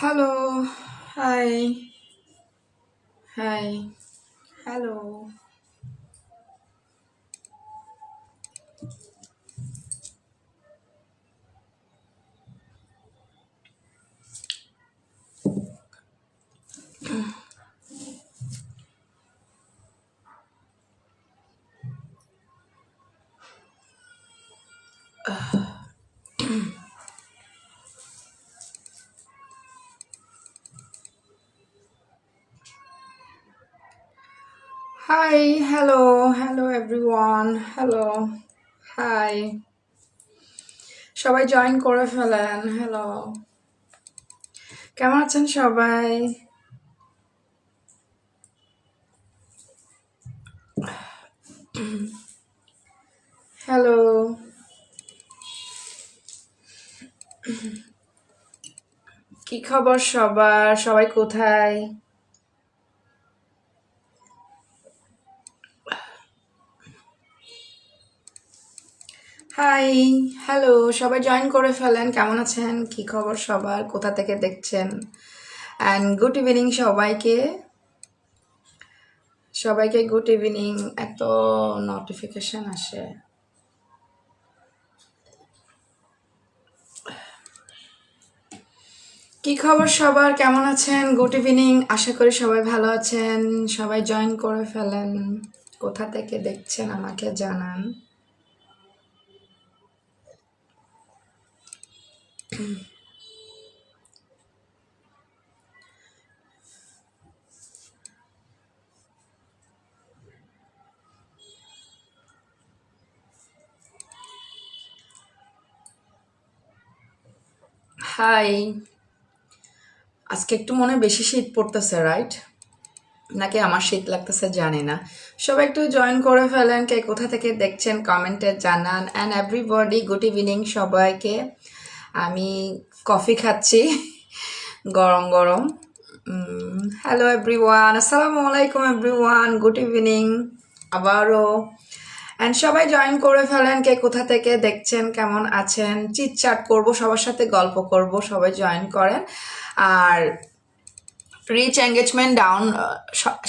Hello. Hi. Hi. Hello. Hi. Hello. Hello everyone. Hello. Hi. সবাই join করে ফেলেন hello কেমন আছেন সবাই হ্যালো কি খবর সবার সবাই কোথায় হাই হ্যালো সবাই জয়েন করে ফেলেন। কেমন আছেন? কি খবর সবার? কোথা থেকে দেখছেন? অ্যান্ড গুড ইভিনিং সবাইকে। সবাইকে গুড ইভিনিং এত নোটিফিকেশন আসে। কি খবর সবার? কেমন আছেন? গুড ইভিনিং আশা করি সবাই ভালো আছেন। সবাই জয়েন করে ফেলেন। কোথা থেকে দেখছেন আমাকে জানান। হাই আজকে একটু মনে বেশি শীত পড়তেছে রাইট নাকি আমার শীত লাগতেছে জানি না। সবাই একটু জয়েন করে ফেলেন, কে কোথা থেকে দেখছেন কমেন্টে জানান। অ্যান্ড এভরিবডি গুড ইভিনিং সবাইকে। আমি কফি খাচ্ছি, গরম গরম। হ্যালো এভরিওয়ান আসসালামু আলাইকুম এভরিওয়ান গুড ইভিনিং আবারও। অ্যান্ড সবাই জয়েন করে ফেলেন কে কোথা থেকে দেখছেন, কেমন আছেন? চিটচাট করব, সবার সাথে গল্প করব, সবাই জয়েন করেন। আর রিচ এঙ্গেজমেন্ট ডাউন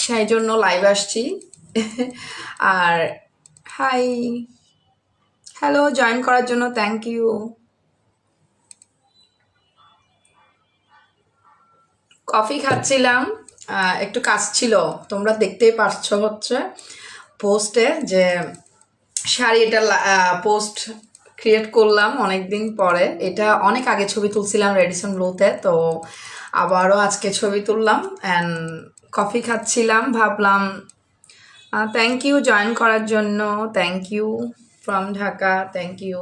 সেই জন্য লাইভ আসছি। আর হাই হ্যালো জয়েন করার জন্য থ্যাংক ইউ কফি খাচ্ছিলাম একটু কাজ ছিল, তোমরা দেখতেই পারছ হচ্ছে পোস্টে যে শাড়ি এটা পোস্ট ক্রিয়েট করলাম অনেক দিন পরে। এটা অনেক আগে ছবি তুলছিলাম রেডিসন ব্লুতে তো আবারও আজকে ছবি তুললাম অ্যান্ড কফি খাচ্ছিলাম, ভাবলাম থ্যাংক ইউ জয়েন করার জন্য thank you from Dhaka thank you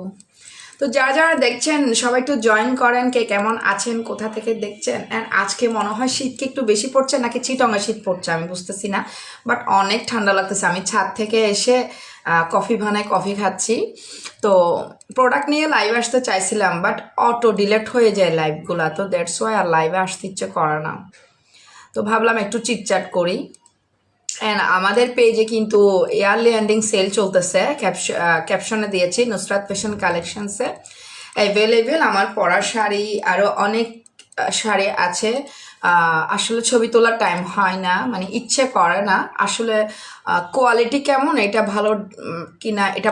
তো যারা যারা দেখছেন, সবাই একটু জয়েন করেন কে কেমন আছেন, কোথা থেকে দেখছেন? অ্যান্ড আজকে মনে হয় শীত কি একটু বেশি পড়ছে নাকি চিটঙ্গা শীত পড়ছে আমি বুঝতেছি না। বাট অনেক ঠান্ডা লাগতেছে। আমি ছাদ থেকে এসে কফি ভানায় কফি খাচ্ছি। তো প্রোডাক্ট নিয়ে লাইভ আসতে চাইছিলাম বাট অটো ডিলেট হয়ে যায় লাইভগুলা তো দ্যাটস ওয়াই আর লাইভে আসতে ইচ্ছে করে না। তো ভাবলাম একটু চিটচাট করি। অ্যান্ড আমাদের পেজে কিন্তু ইয়ারলি এন্ডিং সেল চলতেছে। ক্যাপশনে দিয়েছি, নুসরাত ফ্যাশন কালেকশনসে অ্যাভেলেবেল আমার পরার শাড়ি আরও অনেক শাড়ি আছে। আসলে ছবি তোলার টাইম হয় না মানে ইচ্ছে করে না। আসলে কোয়ালিটি কেমন, এটা ভালো কিনা এটা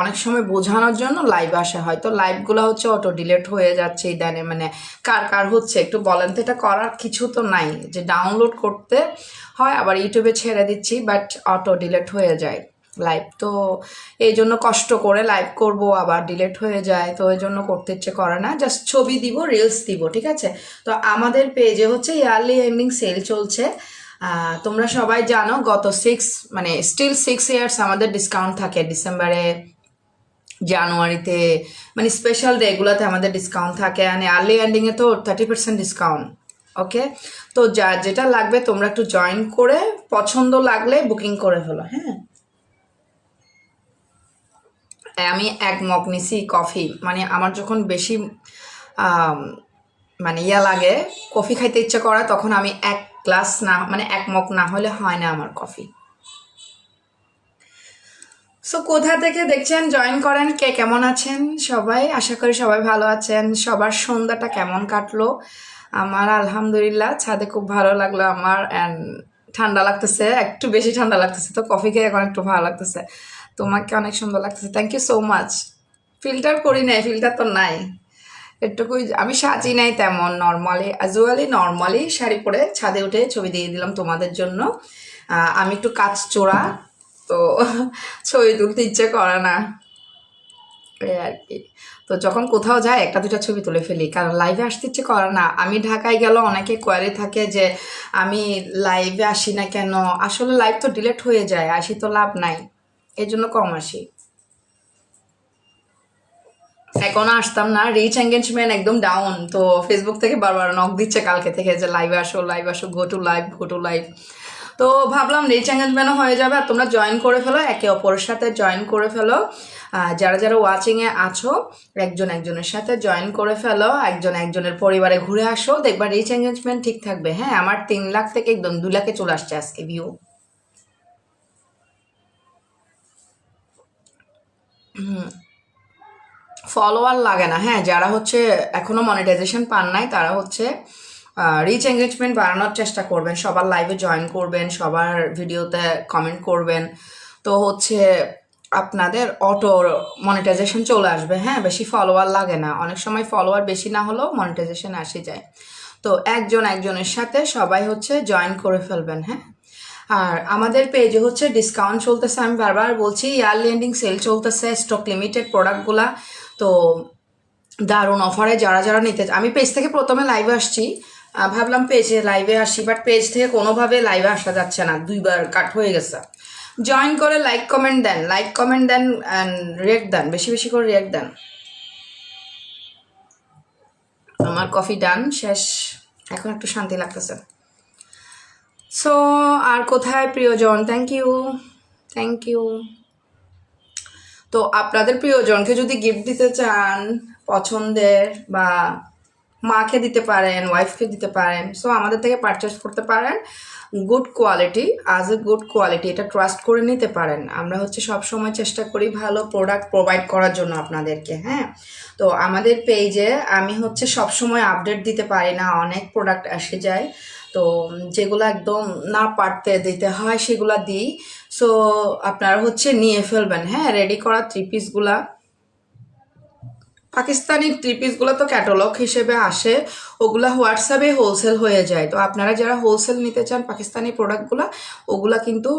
অনেক সময় বোঝানোর জন্য লাইভ আসা। হয় তো লাইভগুলো হচ্ছে অটো ডিলেট হয়ে যাচ্ছে ইদানে মানে কার কার হচ্ছে, একটু বলেন তো, এটা করার কিছু তো নাই। যে ডাউনলোড করতে হয়, আবার ইউটিউবে ছেড়ে দিচ্ছি বাট অটো ডিলেট হয়ে যায় লাইভ তো এই জন্য কষ্ট করে লাইভ করব, আবার ডিলেট হয়ে যায়, তো এই জন্য করতে ইচ্ছে করে না। জাস্ট ছবি দিব রিলস দিব, ঠিক আছে? তো আমাদের পেজে হচ্ছে ইয়ারলি এন্ডিং সেল চলছে। তোমরা সবাই জানো, গত সিক্স মানে স্টিল সিক্স ইয়ার্স আমাদের ডিসকাউন্ট থাকে। ডিসেম্বরে জানুয়ারিতে মানে স্পেশাল ডেগুলোতে আমাদের ডিসকাউন্ট থাকে। মানে আর্লি এন্ডিংয়ে তো থার্টি পার্সেন্ট ডিসকাউন্ট ওকে তো যা, যেটা লাগবে তোমরা একটু জয়েন করে, পছন্দ লাগলে বুকিং করে ফেলো হ্যাঁ? আমি এক মগ নিছি কফি মানে আমার যখন বেশি মানে ইয়া লাগে কফি খাইতে ইচ্ছা করে, তখন আমি এক গ্লাস না মানে এক মগ না হলে হয় না আমার কফি সো কোথা থেকে দেখছেন জয়েন করেন, কে কেমন আছেন সবাই? আশা করি সবাই ভালো আছেন। সবার সন্ধ্যাটা কেমন কাটলো? আমার আলহামদুলিল্লাহ ছাদে খুব ভালো লাগল আমার অ্যান্ড ঠান্ডা লাগতেছে, একটু বেশি ঠান্ডা লাগতেছে তো কফি খেয়ে এখন একটু ভালো লাগতেছে। তোমাকে অনেক সুন্দর লাগতেছে thank you so much filter করি নাই ফিল্টার তো নাই। এটুকুই, আমি সাজি নাই তেমন নর্মালি অ্যাজুয়ালি নর্মালি শাড়ি পরে ছাদে উঠে ছবি দিয়ে দিলাম তোমাদের জন্য। আমি একটু কাজ চোরা, তো ছবি তুলতে ইচ্ছে করে না। এই আর কি। তো যখন কোথাও যায় একটা দুটা ছবি তুলে ফেলি, কারণ লাইভে আসতে ইচ্ছে করে না। আমি ঢাকায় গেল অনেকে কোয়ারি থাকে যে, আমি লাইভে আসি না কেন? আসলে লাইভ তো ডিলেট হয়ে যায়, আসি তো লাভ নাই। এই জন্য কম আসি। এখনও আসতাম না রিচ এঙ্গেজমেন্ট একদম ডাউন তো ফেসবুক থেকে বারবার নক দিচ্ছে কালকে থেকে যে লাইভে আসো লাইভ আসো go to live go to live তো ভাবলাম রিচ এঙ্গেজমেন্টও হয়ে যাবে, আর তোমরা জয়েন করে ফেলো, একে অপরের সাথে জয়েন করে ফেলো। যারা যারা ওয়াচিংয়ে আছো, একজন একজনের সাথে জয়েন করে ফেলো, একজন একজনের পরিবারে ঘুরে আসো, দেখবা রিচ এঙ্গেজমেন্ট ঠিক থাকবে। হ্যাঁ আমার তিন লাখ থেকে একদম দু লাখে চলে আসছে আজকে ভিউ ফলোয়ার লাগে না। হ্যাঁ যারা হচ্ছে এখনও মনিটাইজেশন পান নাই, তারা হচ্ছে রিচ এঙ্গেজমেন্ট বাড়ানোর চেষ্টা করবেন। সবার লাইভে জয়েন করবেন, সবার ভিডিওতে কমেন্ট করবেন। তো হচ্ছে আপনাদের অটো মনিটাইজেশন চলে আসবে। হ্যাঁ বেশি ফলোয়ার লাগে না। অনেক সময় ফলোয়ার বেশি না হলেও মনিটাইজেশন আসে যায়। তো একজন একজনের সাথে সবাই হচ্ছে জয়েন করে ফেলবেন হ্যাঁ? আর আমাদের পেজে হচ্ছে ডিসকাউন্ট চলতেছে। আমি বারবার বলছি ইয়ারলি এন্ডিং সেল চলতেছে স্টক লিমিটেড প্রোডাক্টগুলা তো দারুণ অফারে যারা যারা নিতে আমি পেজ থেকে প্রথমে লাইভে আসছি। ভাবলাম পেজে লাইভে আসি বাট পেজ থেকে কোনোভাবে লাইভে আসা যাচ্ছে না। দুইবার কাট হয়ে গেছে। জয়েন করে লাইক কমেন্ট দেন। লাইক কমেন্ট দেন অ্যান্ড রিয়েক্ট দেন। বেশি বেশি করে রিয়েক্ট দেন। আমার কফি ডান শেষ। এখন একটু শান্তি লাগতেছে। সো আর কোথায় প্রিয়জন? থ্যাংক ইউ থ্যাংক ইউ তো আপনাদের প্রিয়জনকে যদি গিফট দিতে চান, পছন্দের বা মাকে দিতে পারেন ওয়াইফকে দিতে পারেন সো আমাদের থেকে পারচেস করতে পারেন। গুড কোয়ালিটি আজ এ গুড কোয়ালিটি এটা ট্রাস্ট করে নিতে পারেন। আমরা হচ্ছে সব সময় চেষ্টা করি ভালো প্রোডাক্ট প্রোভাইড করার জন্য আপনাদেরকে হ্যাঁ? তো আমাদের পেজে আমি হচ্ছে সব সময় আপডেট দিতে পারি না, অনেক প্রোডাক্ট এসে যায়। তো যেগুলো একদম না পারতে দিতে হয়, সেগুলা দিই। সো আপনারা হচ্ছে নিয়ে ফেলবেন হ্যাঁ? রেডি করা থ্রি পিসগুলা পাকিস্তানি থ্রি পিসগুলো তো ক্যাটালগ হিসেবে আসে, ওগুলা হোয়াটসঅ্যাপে হোলসেল হয়ে যায়। তো আপনারা যারা হোলসেল নিতে চান পাকিস্তানি প্রোডাক্টগুলো ওগুলা কিন্তু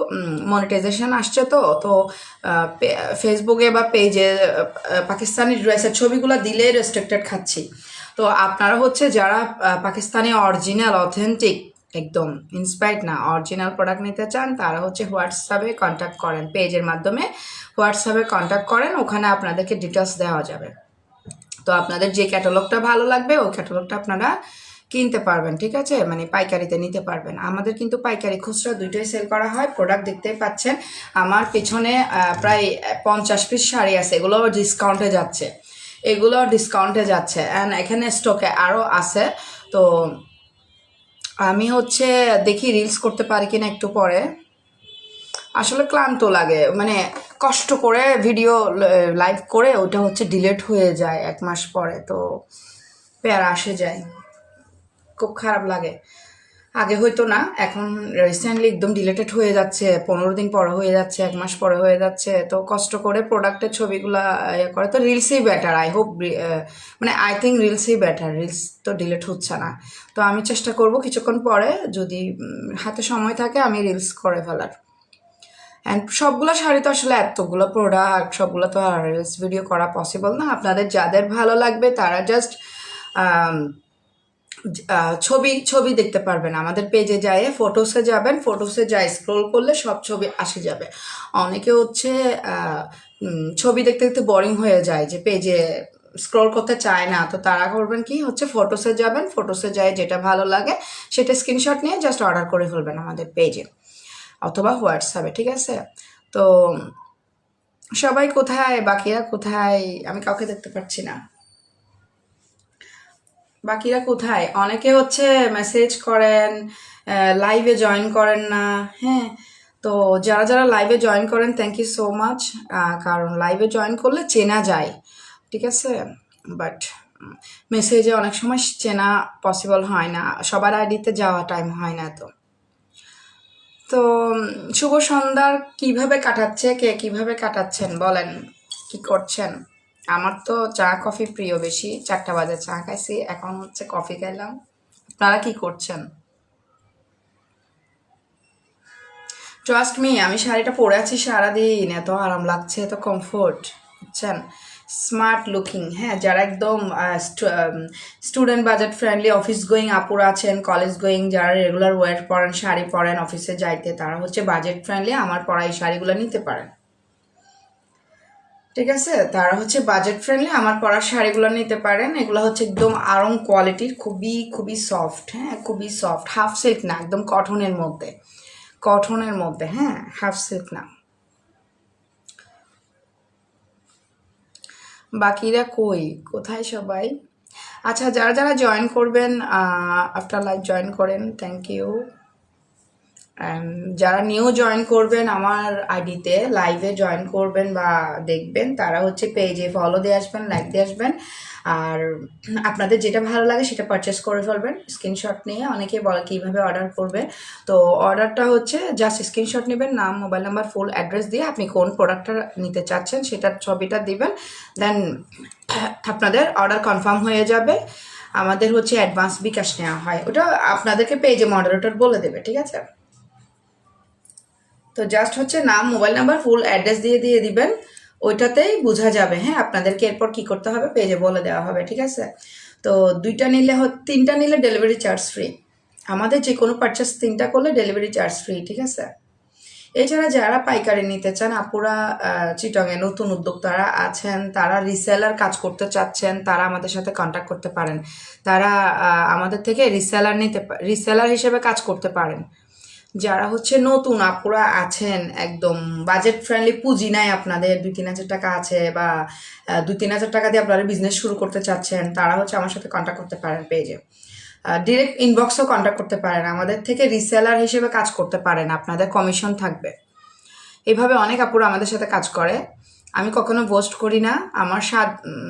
মনিটাইজেশন আসছে তো। তো ফেসবুকে বা পেজে পাকিস্তানি ড্রেসের ছবিগুলো দিলেই রেস্ট্রিক্টেড খাচ্ছি। তো আপনারা হচ্ছে যারা পাকিস্তানি অরিজিনাল অথেন্টিক একদম ইন্সপায়ার্ড না অরিজিনাল প্রোডাক্ট নিতে চান, তারা হচ্ছে হোয়াটসঅ্যাপে কন্ট্যাক্ট করেন। পেজের মাধ্যমে হোয়াটসঅ্যাপে কন্ট্যাক্ট করেন, ওখানে আপনাদেরকে ডিটেলস দেওয়া যাবে। তো আপনাদের যে ক্যাটালগটা ভালো লাগবে ওই ক্যাটালগটা আপনারা কিনতে পারবেন, ঠিক আছে? মানে পাইকারিতে নিতে পারবেন। আমাদের কিন্তু পাইকারি খুচরা দুইটাই সেল করা হয় প্রোডাক্ট দেখতেই পাচ্ছেন। আমার পেছনে প্রায় পঞ্চাশ পিস শাড়ি আছে এগুলো ডিসকাউন্টে যাচ্ছে। এগুলো ডিসকাউন্টে যাচ্ছে। অ্যান্ড এখানে স্টকে আরও আছে। তো আমি হচ্ছে দেখি রিলস করতে পারি কিনা একটু পরে। আসলে ক্লান্ত লাগে। মানে কষ্ট করে ভিডিও লাইভ করে ওটা হচ্ছে ডিলেট হয়ে যায় এক মাস পরে, তো প্যারা আসে যায়। খুব খারাপ লাগে। আগে হয়তো না, এখন রিসেন্টলি একদম ডিলেটেড হয়ে যাচ্ছে, পনেরো দিন পরে হয়ে যাচ্ছে, এক মাস পরে হয়ে যাচ্ছে, তো কষ্ট করে প্রোডাক্টের ছবিগুলা ইয়ে করে। তো রিলসই বেটার আই হোপ মানে আই থিঙ্ক রিলসই বেটার রিলস তো ডিলেট হচ্ছে না। তো আমি চেষ্টা করব কিছুক্ষণ পরে, যদি হাতে সময় থাকে, আমি রিলস করে ফেলার। অ্যান্ড সবগুলো শাড়ি তো আসলে এতগুলো প্রোডাক্ট সবগুলো তো আর রিলস ভিডিও করা পসিবল না। আপনাদের যাদের ভালো লাগবে, তারা জাস্ট ছবি ছবি দেখতে পারবেন। আমাদের পেজে যায় ফটোসে যাবেন। ফটোসে যায় স্ক্রোল করলে সব ছবি আসে যাবে। অনেকে হচ্ছে ছবি দেখতে দেখতে বোরিং হয়ে যায় যে পেজে স্ক্রল করতে চায় না। তো তারা করবেন কি? হচ্ছে ফটোসে যাবেন। ফটোসে যায় যেটা ভালো লাগে, সেটা স্ক্রিনশট নিয়ে জাস্ট অর্ডার করে ফেলবেন আমাদের পেজে অথবা হোয়াটসঅ্যাপে ঠিক আছে? তো সবাই কোথায়? বাকিরা কোথায়? আমি কাউকে দেখতে পাচ্ছি না। বাকিরা কোথায়? অনেকে হচ্ছে মেসেজ করেন লাইভে জয়েন করেন না হ্যাঁ? তো যারা যারা লাইভে জয়েন করেন থ্যাংক ইউ সো মাচ কারণ লাইভে জয়েন করলে চেনা যায়, ঠিক আছে? বাট মেসেজে অনেক সময় চেনা পসিবল হয় না। সবার আইডিতে যাওয়া টাইম হয় না তো তো শুভ সন্ধ্যার কীভাবে কাটাচ্ছে, কে কীভাবে কাটাচ্ছেন বলেন? কি করছেন? আমার তো চা, কফি প্রিয় বেশি। চারটা বাজে চা খাইছি, এখন হচ্ছে কফি খাইলাম। আপনারা কি করছেন? ট্রাস্ট মি আমি শাড়িটা পরে আছি সারাদিন। এত আরাম লাগছে, এত কমফোর্ট বুঝছেন? স্মার্ট লুকিং হ্যাঁ যারা একদম student budget friendly office going আপুরা আছেন কলেজ গোয়িং যারা রেগুলার ওয়ার পরেন, শাড়ি পরেন অফিসে যাইতে, তারা হচ্ছে বাজেট ফ্রেন্ডলি আমার পরা এই শাড়িগুলো নিতে পারেন। ঠিক আছে? তারা হচ্ছে বাজেট ফ্রেন্ডলি আমার পরার শাড়িগুলো নিতে পারেন। এগুলো হচ্ছে একদম আরং কোয়ালিটির খুবই খুবই সফট হ্যাঁ খুবই সফট হাফ সিল্ক না, একদম কটনের মধ্যে। কটনের মধ্যে হ্যাঁ হাফ সিল্ক না। বাকিরা কই? কোথায় সবাই? আচ্ছা যারা যারা জয়েন করবেন আফটার লাইফ জয়েন করেন থ্যাংক ইউ অ্যান্ড যারা নিউ জয়েন করবেন আমার আইডিতে লাইভে জয়েন করবেন বা দেখবেন, তারা হচ্ছে পেজে ফলো দিয়ে আসবেন লাইক দিয়ে আসবেন। আর আপনাদের যেটা ভালো লাগে সেটা পারচেস করে ফেলবেন। স্ক্রিনশট নিয়ে অনেকে বলে কীভাবে অর্ডার করবে। তো অর্ডারটা হচ্ছে জাস্ট স্ক্রিনশট নেবেন, নাম মোবাইল নাম্বার ফুল অ্যাড্রেস দিয়ে আপনি কোন প্রোডাক্টটা নিতে চাচ্ছেন সেটার ছবিটা দিবেন। দেন আপনাদের অর্ডার কনফার্ম হয়ে যাবে। আমাদের হচ্ছে অ্যাডভান্স বিকাশ নেওয়া হয়। ওটা আপনাদেরকে পেজে মডারেটর বলে দেবে, ঠিক আছে? তো জাস্ট হচ্ছে নাম মোবাইল নাম্বার ফুল অ্যাড্রেস দিয়ে দিয়ে দিবেন। ওইটাতেই বোঝা যাবে হ্যাঁ আপনাদেরকে এরপর কি করতে হবে পেজে বলে দেওয়া হবে, ঠিক আছে? তো দুইটা নিলে তিনটা নিলে ডেলিভারি চার্জ ফ্রি আমাদের যে কোনো পারচেস তিনটা করলে ডেলিভারি চার্জ ফ্রি ঠিক আছে? এছাড়া যারা পাইকারি নিতে চান, আপুরা চিটংয়ে নতুন উদ্যোক্তারা আছেন, তারা রিসেলার কাজ করতে চাচ্ছেন, তারা আমাদের সাথে কন্ট্যাক্ট করতে পারেন। তারা আমাদের থেকে রিসেলার নিতে রিসেলার হিসেবে কাজ করতে পারেন। যারা হচ্ছে নতুন আপুরা আছেন, একদম বাজেট ফ্রেন্ডলি পুঁজি নাই আপনাদের, দুই তিন হাজার টাকা আছে বা দুই তিন হাজার টাকা দিয়ে আপনারা বিজনেস শুরু করতে চাচ্ছেন, তারা হচ্ছে আমার সাথে কন্ট্যাক্ট করতে পারেন পেজে ডিরেক্ট ইনবক্সও কন্ট্যাক্ট করতে পারেন, আমাদের থেকে রিসেলার হিসেবে কাজ করতে পারেন, আপনাদের কমিশন থাকবে। এভাবে অনেক আপুরা আমাদের সাথে কাজ করে। আমি কখনো বোস্ট করি না। আমার সাত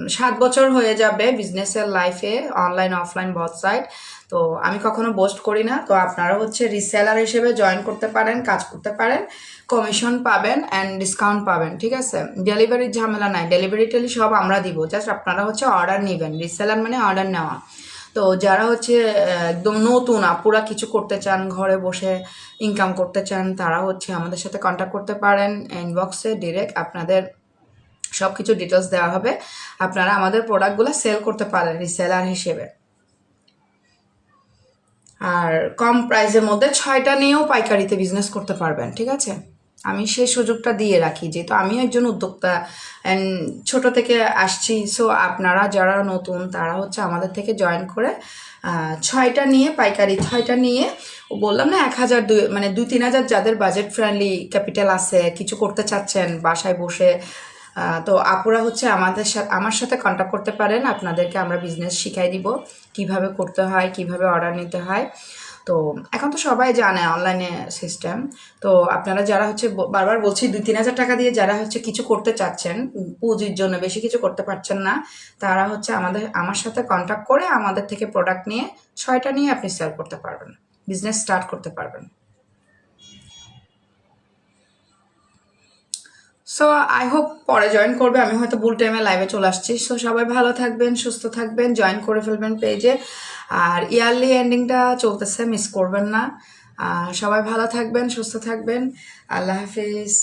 সাত বছর হয়ে যাবে বিজনেসের লাইফে অনলাইন অফলাইন সাইড তো আমি কখনো বোস্ট করি না। তো আপনারা হচ্ছে রিসেলার হিসেবে জয়েন করতে পারেন, কাজ করতে পারেন কমিশন পাবেন অ্যান্ড ডিসকাউন্ট পাবেন, ঠিক আছে? ডেলিভারির ঝামেলা নাই। ডেলিভারি টেলি সব আমরা দিব। জাস্ট আপনারা হচ্ছে অর্ডার নেবেন। রিসেলার মানে অর্ডার নেওয়া। তো যারা হচ্ছে একদম নতুন, আপুরা কিছু করতে চান, ঘরে বসে ইনকাম করতে চান, তারা হচ্ছে আমাদের সাথে কন্ট্যাক্ট করতে পারেন। ইনবক্সে ডিরেক্ট আপনাদের সব কিছু ডিটেলস দেওয়া হবে। আপনারা আমাদের প্রোডাক্টগুলো সেল করতে পারেন রিসেলার হিসেবে। আর কম প্রাইসের মধ্যে ছয়টা নিয়েও পাইকারিতে বিজনেস করতে পারবেন, ঠিক আছে? আমি সেই সুযোগটা দিয়ে রাখি, যেহেতু আমিও একজন উদ্যোক্তা অ্যান্ড ছোট থেকে আসছি সো আপনারা যারা নতুন, তারা হচ্ছে আমাদের থেকে জয়েন করে ছয়টা নিয়ে পাইকারি, ছয়টা নিয়ে ও বললাম না এক হাজার দুই মানে দুই তিন হাজার যাদের বাজেট ফ্রেন্ডলি ক্যাপিটাল আছে, কিছু করতে চাচ্ছেন, বাসায় বসে তো আপুরা হচ্ছে আমাদের সাথে আমার সাথে কন্ট্যাক্ট করতে পারেন। আপনাদেরকে আমরা বিজনেস শিখাই দিব। কীভাবে করতে হয়, কীভাবে অর্ডার নিতে হয়। তো এখন তো সবাই জানে অনলাইনে সিস্টেম তো আপনারা যারা হচ্ছে বারবার বলছি দুই, তিন হাজার টাকা দিয়ে যারা হচ্ছে কিছু করতে চাচ্ছেন, পুঁজির জন্য বেশি কিছু করতে পারছেন না, তারা হচ্ছে আমাদের, আমার সাথে কন্ট্যাক্ট করে আমাদের থেকে প্রোডাক্ট নিয়ে, ছয়টা নিয়ে আপনি সেল করতে পারবেন। বিজনেস স্টার্ট করতে পারবেন। সো আই হোপ পরে জয়েন করবে। আমি হয়তো ভুল টাইমে লাইভে চলে আসছি। সো সবাই ভালো থাকবেন, সুস্থ থাকবেন জয়েন করে ফেলবেন পেজে আর ইয়ারলি এন্ডিংটা চলতেছে মিস করবেন না। সবাই ভালো থাকবেন, সুস্থ থাকবেন। আল্লাহ হাফিজ।